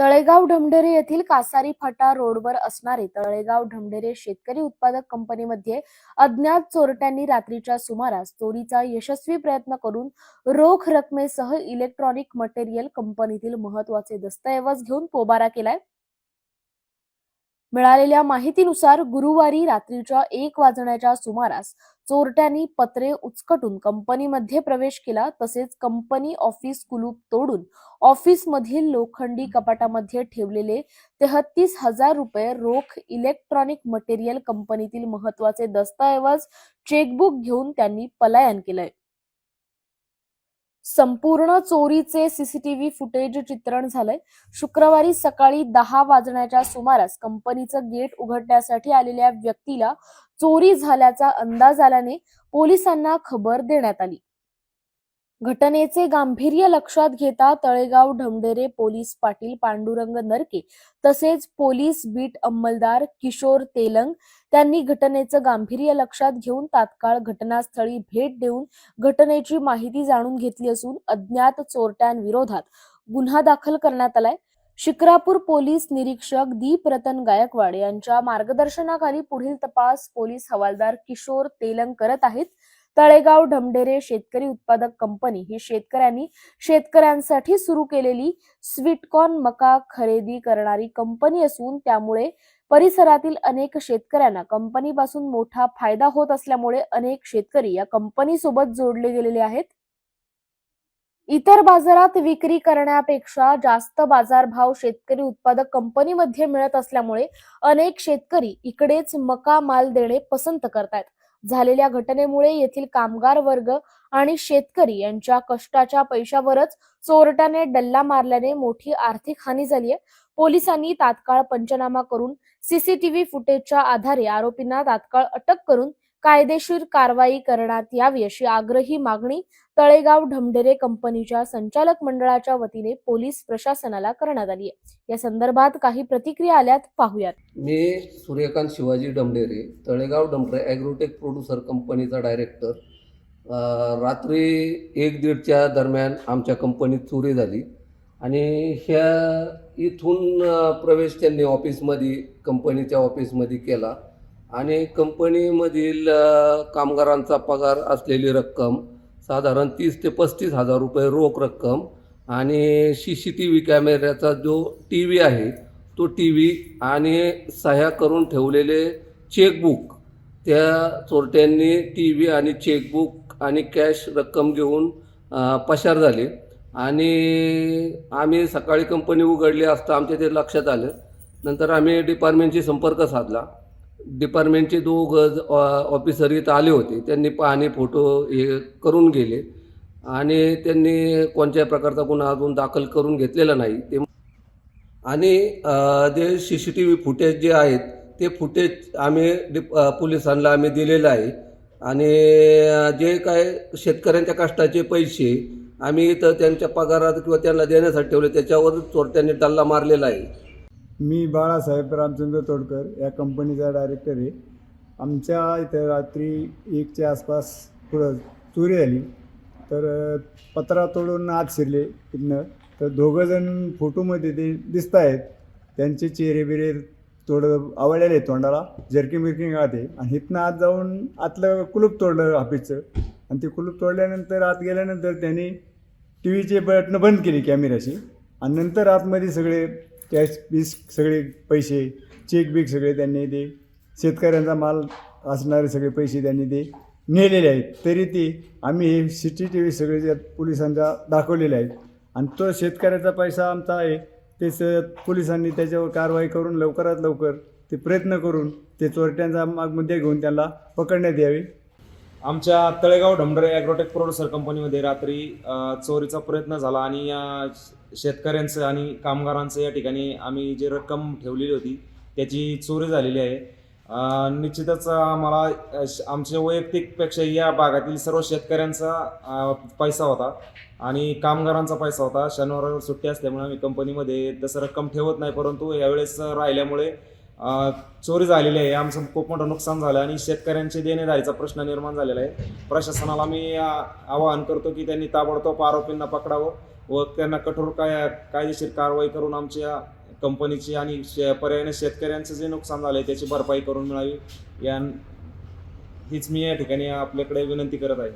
तळेगाव ढमढेरे येथील कासारी फाटा रोडवर असणारे तळेगाव ढमढेरे शेतकरी उत्पादक कंपनीमध्ये अज्ञात चोरट्यांनी रात्रीच्या सुमारास चोरीचा यशस्वी प्रयत्न करून रोख रकमेसह इलेक्ट्रॉनिक मटेरियल कंपनीतील महत्त्वाचे दस्तऐवज घेऊन पोबारा केलाय. मिळालेल्या माहितीनुसार गुरुवारी रात्रीच्या एक वाजण्याच्या सुमारास चोरट्यांनी पत्रे उचकटून कंपनीमध्ये प्रवेश केला. तसेच कंपनी ऑफिस कुलूप तोडून ऑफिसमधील लोखंडी कपाटामध्ये ठेवलेले तेहतीस हजार रुपये रोख इलेक्ट्रॉनिक मटेरियल कंपनीतील महत्त्वाचे दस्तऐवज चेकबुक घेऊन त्यांनी पलायन केलंय. संपूर्ण चोरीचे सीसीटीव्ही फुटेज चित्रण झालंय. शुक्रवारी सकाळी दहा वाजण्याच्या सुमारास कंपनीचं गेट उघडण्यासाठी आलेल्या व्यक्तीला चोरी झाल्याचा अंदाज आल्याने पोलिसांना खबर देण्यात आली. घटनेचे गांभीर्य लक्षात घेता तळेगाव ढमढेरे पोलीस पाटील पांडुरंग नरके तसेच पोलीस बीट अंमलदार किशोर तेलंग त्यांनी घटनेचं गांभीर्य लक्षात घेऊन तात्काळ घटनास्थळी भेट देऊन घटनेची माहिती जाणून घेतली असून अज्ञात चोरट्यांविरोधात गुन्हा दाखल करण्यात आलाय. शिक्रापूर पोलीस निरीक्षक दीप रतन गायकवाड यांच्या मार्गदर्शनाखाली पुढील तपास पोलीस हवालदार किशोर तेलंग करत आहेत. तळेगाव ढमढेरे शेतकरी उत्पादक कंपनी ही शेतकऱ्यांनी शेतकऱ्यांसाठी सुरू केलेली स्वीटकॉर्न मका खरेदी करणारी कंपनी असून त्यामुळे परिसरातील अनेक शेतकऱ्यांना कंपनीपासून मोठा फायदा होत असल्यामुळे अनेक शेतकरी या कंपनीसोबत जोडले गेलेले आहेत. इतर बाजारात विक्री करण्यापेक्षा जास्त बाजारभाव शेतकरी उत्पादक कंपनीमध्ये मिळत असल्यामुळे अनेक शेतकरी इकडेच मका माल देणे पसंत करतायत. झालेल्या घटनेमुळे येथील कामगार वर्ग आणि शेतकरी यांच्या कष्टाच्या पैशावरच चोरट्याने डल्ला मारल्याने मोठी आर्थिक हानी झाली आहे. पोलिसांनी तात्काळ पंचनामा करून सीसीटीव्ही फुटेजच्या आधारे आरोपींना तात्काळ अटक करून कायदेशीर कारवाई करण्यात यावी अशी आग्रही मागणी तळेगाव ढमढेरे कंपनीच्या संचालक मंडळाच्या वतीने पोलीस प्रशासनाला करण्यात आली आहे. या संदर्भात काही प्रतिक्रिया आल्यात पाहूयात. मी सूर्यकांत शिवाजी डमडेरे तळेगाव ढमढे ॲग्रोटेक प्रोड्युसर कंपनीचा डायरेक्टर. रात्री एक दीडच्या दरम्यान आमच्या कंपनीत चोरी झाली आणि ह्या इथून प्रवेश त्यांनी ऑफिसमध्ये कंपनीच्या ऑफिसमध्ये केला. आणि कंपनीमधील कामगारांचा पगार असलेली रक्कम साधारण तीस ते पस्तीस हजार रुपये रोख रक्कम आणि सी सी टी व्ही कॅमेऱ्याचा जो टी व्ही आहे तो टी व्ही आणि सह्या करून ठेवलेले चेकबुक त्या चोरट्यांनी टी व्ही आणि चेकबुक आणि कॅश रक्कम घेऊन पशार पसार झाले. आणि आम्ही सकाळी कंपनी उघडली असता आमच्या ते लक्षात आलं. नंतर आम्ही डिपार्टमेंटशी संपर्क साधला. डिपार्टमेंटचे दोघं ऑफिसर इथं आले होते. त्यांनी पाहणी फोटो हे करून गेले. आणि त्यांनी कोणत्याही प्रकारचा गुन्हा अजून दाखल करून घेतलेला नाही. ते आणि जे C C T V footage जे आहेत ते फुटेज आम्ही डिप पोलिसांना आम्ही दिलेलं आहे. आणि जे काय शेतकऱ्यांच्या कष्टाचे पैसे आम्ही इथं त्यांच्या पगारात किंवा त्यांना देण्यासाठी ठेवले त्याच्यावर चोरट्यांनी डल्ला मारलेला आहे. मी बाळासाहेब रामचंद्र तोडकर या कंपनीचा डायरेक्टर आहे. आमच्या इथं रात्री एकच्या आसपास पुढं चोरी झाली तर पत्रा तोडून आत शिरले तिथनं तर दोघंजण फोटोमध्ये ते दिसत आहेत त्यांचे चेहरे बिरे थोडं आवडलेले तोंडाला. जर्किंग बिर्किंग गाते आणि इथनं आत जाऊन आतलं कुलूप तोडलं ऑफिसचं. आणि ते कुलूप तोडल्यानंतर आत गेल्यानंतर त्यांनी टी व्हीचे बटणं बंद केली कॅमेऱ्याची आणि नंतर आतमध्ये सगळे कॅश पीस सगळे पैसे चेक बीक सगळे त्यांनी ते शेतकऱ्यांचा माल असणारे सगळे पैसे त्यांनी ते नेलेले आहेत. तरी ते आम्ही हे सी टी टी व्ही सगळे जे पोलिसांच्या दाखवलेले आहेत. आणि तो शेतकऱ्याचा पैसा आमचा आहे ते स पोलिसांनी त्याच्यावर कारवाई करून लवकरात लवकर ते प्रयत्न करून ते चोरट्यांचा मागमध्ये घेऊन त्यांना पकडण्यात यावे. आमच्या तळेगाव ढमडरे ॲग्रोटेक प्रोड्युसर कंपनीमध्ये रात्री चोरीचा प्रयत्न झाला आणि या श- शेतकऱ्यांचं आणि कामगारांचं या ठिकाणी आम्ही जी रक्कम ठेवलेली होती त्याची चोरी झालेली आहे. निश्चितच आम्हाला श- आमच्या वैयक्तिकपेक्षा या भागातील सर्व शेतकऱ्यांचा पैसा होता आणि कामगारांचा पैसा होता. शनिवार सुट्टी असल्यामुळे आम्ही कंपनीमध्ये तसं रक्कम ठेवत नाही परंतु यावेळेस राहिल्यामुळे चोरी झालेली आहे आमचं खूप मोठं नुकसान झालं आणि शेतकऱ्यांचे देणेदारीचा प्रश्न निर्माण झालेला आहे. प्रशासनाला मी आवाहन करतो की त्यांनी ताबडतोब आरोपींना पकडावं व त्यांना कठोर काय कायदेशीर कारवाई करून आमच्या कंपनीची आणि शे पर्यायाने शेतकऱ्यांचं जे नुकसान झालं आहे त्याची भरपाई करून मिळावी. या हीच मी या ठिकाणी आपल्याकडे विनंती करत आहे.